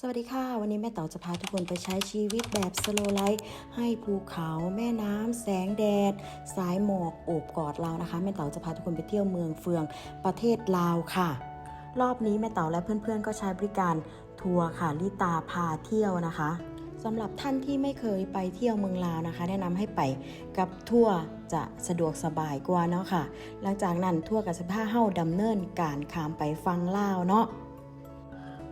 สวัสดีค่ะ วันนี้แม่เต๋าจะพาทุกคนไปใช้ชีวิตแบบสโลไลฟ์ให้ภูเขาแม่น้ำแสงแดด สายหมอกโอบกอดเรานะคะ แม่เต๋าจะพาทุกคนไปเที่ยวเมืองเฟืองประเทศลาวค่ะ รอบนี้แม่เต๋าและเพื่อนๆ ก็ใช้บริการทัวร์ค่ะลิตาพาเที่ยวนะคะสำหรับท่านที่ไม่เคยไปเที่ยวเมืองลาวนะคะ แนะนำให้ไปกับทัวร์จะสะดวกสบายกว่าเนาะค่ะ หลังจากนั้นทัวร์กับสภาเฮ้าดำเนินการขามไปฟังลาวเนาะ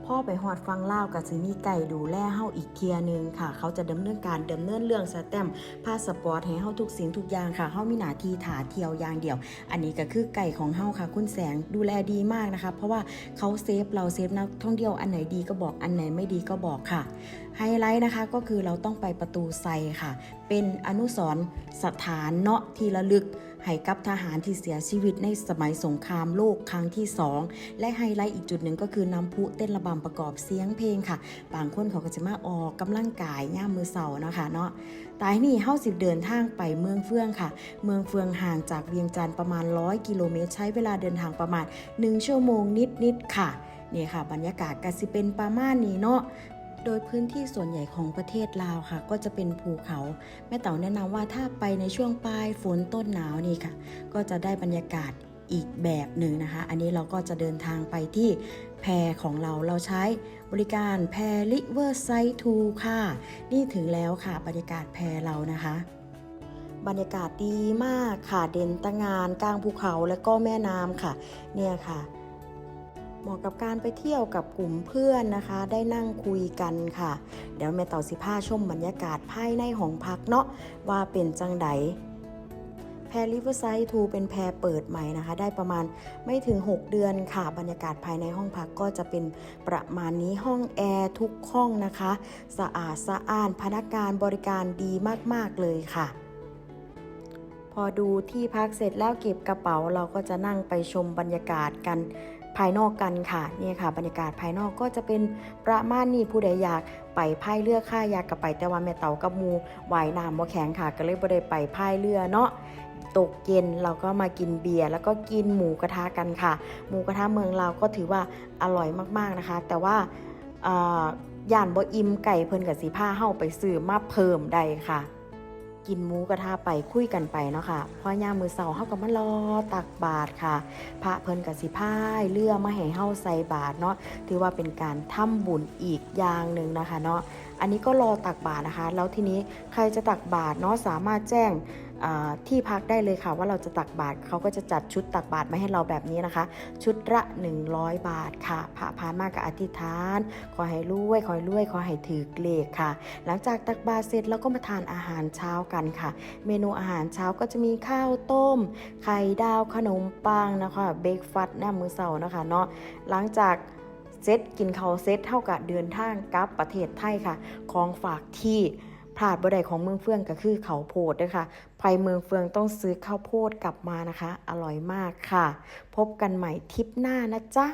พ่อไปหอดฟังเล่ากับซิมีไก่ดูแลเฮาอีกเทียหนึงค่ะ เขาจะดำเนินการดำเนินเรื่องสแตมพาสปอร์ตให้เฮาทุกสิ่งทุกอย่างค่ะเฮามีหน้าที่ถาเที่ยวอย่างเดียว อันนี้ก็คือไก่ของเฮาค่ะ คุณแสงดูแลดีมากนะคะ เพราะว่าเขาเซฟเราเซฟนักท่องเที่ยวอันไหนดีก็บอกอันไหนไม่ดีก็บอกค่ะไฮไลท์นะคะก็คือเราต้องไปประตูไซค่ะ เป็นอนุสรสถานเนาะที่ระลึกให้กับทหารที่เสียชีวิตในสมัยสงครามโลกครั้งที่ 2 และไฮไลท์อีกจุดหนึ่งก็คือนำพุเต้นระบำประกอบเสียงเพลงค่ะ บางคนเขาก็จะมาออกกำลังกายย่ามมือเสาร์นะคะเนาะตายนี่เฮาสิบเดินทางไปเมืองเฟืองค่ะ เมืองเฟืองห่างจากเวียงจันทร์ประมาณ 100 กิโลเมตร ใช้เวลาเดินทางประมาณ 1 ชั่วโมงนิดๆค่ะนี่ค่ะ บรรยากาศก็สิเป็นประมาณนี้เนาะ โดยพื้นที่ส่วนใหญ่ของประเทศลาวค่ะ ก็จะเป็นภูเขา แม่เต๋าแนะนำว่าถ้าไปในช่วงปลายฝนต้นหนาวนี่ค่ะ ก็จะได้บรรยากาศอีกแบบหนึ่งนะคะ อันนี้เราก็จะเดินทางไปที่แพรของเรา เราใช้บริการแพลิเวอร์ไซทูค่ะ นี่ถึงแล้วค่ะบรรยากาศแพรเรานะคะ บรรยากาศดีมากค่ะ เด่นตะงานกลางภูเขาและก็แม่น้ำค่ะ เนี่ยค่ะ เหมาะกับการไปเที่ยวกับกลุ่มเพื่อนนะคะ ได้นั่งคุยกันค่ะ เดี๋ยวแม่ต่าสิผ้าชมบรรยากาศภายในห้องพักเนาะว่าเป็นจังไดแพรริเวอร์ไซด์ทูเป็นแพรเปิดใหม่นะคะ ได้ประมาณไม่ถึง 6 เดือนค่ะ บรรยากาศภายในห้องพักก็จะเป็นประมาณนี้ห้องแอร์ทุกห้องนะคะ สะอาดสะอ้านพนักงานบริการดีมาก ๆ เลยค่ะ พอดูที่พักเสร็จแล้วเก็บกระเป๋าเราก็จะนั่งไปชมบรรยากาศกันภายนอกกันค่ะนี่ค่ะ บรรยากาศภายนอกก็จะเป็นประมาณนี้ผู้ใดอยากไปพายเรือค่ายากกับไปแต่ว่าแม่เต่ากับมูว่ายน้ำบ่แข็งค่ะก็เลยบ่ได้ไปพายเรือเนาะตกเย็นเราก็มากินเบียร์แล้วก็กินหมูกระทะกันค่ะ หมูกระทะเมืองเราก็ถือว่าอร่อยมากๆนะคะ แต่ว่าย่านบ่อิ่มไก่เพิ่นกับสีผ้าเฮาไปซื้อมาเพิ่มได้ค่ะ กินหมูกระทะไปคุยกันไปเนาะค่ะพอย่ามมือเสาเฮากับมารอตักบาตรค่ะ พระเพิ่นกับสิพายเลือมาให้เฮาใส่บาตรเนาะถือว่าเป็นการทำบุญอีกอย่างหนึ่งนะคะเนาะอันนี้ก็รอตักบาตรนะคะ แล้วทีนี้ใครจะตักบาตรเนาะสามารถแจ้งที่พักได้เลยค่ะ ว่าเราจะตักบาตรเขาก็จะจัดชุดตักบาตรมาให้เราแบบนี้นะคะ ชุดละ100 บาทค่ะพระพานมากกับอธิษฐาน ขอให้รวยขอให้รวยขอให้ถือเลขค่ะ หลังจากตักบาตรเสร็จเราก็มาทานอาหารเช้ากันค่ะ เมนูอาหารเช้าก็จะมีข้าวต้ม ไข่ดาวขนมปังนะคะเบรกฟัดหน้ามือเสาร์นะคะเนาะหลังจาก เซตกินข้าวเซตเท่ากับเดินทางกลับประเทศไทยค่ะ ของฝากที่พลาดบ่ได้ของเมืองเฟืองก็คือเขาวโพดนะคะไปเมืองเฟืองต้องซื้อข้าวโพดกลับมานะคะ อร่อยมากค่ะ พบกันใหม่ทริปหน้านะจ๊ะ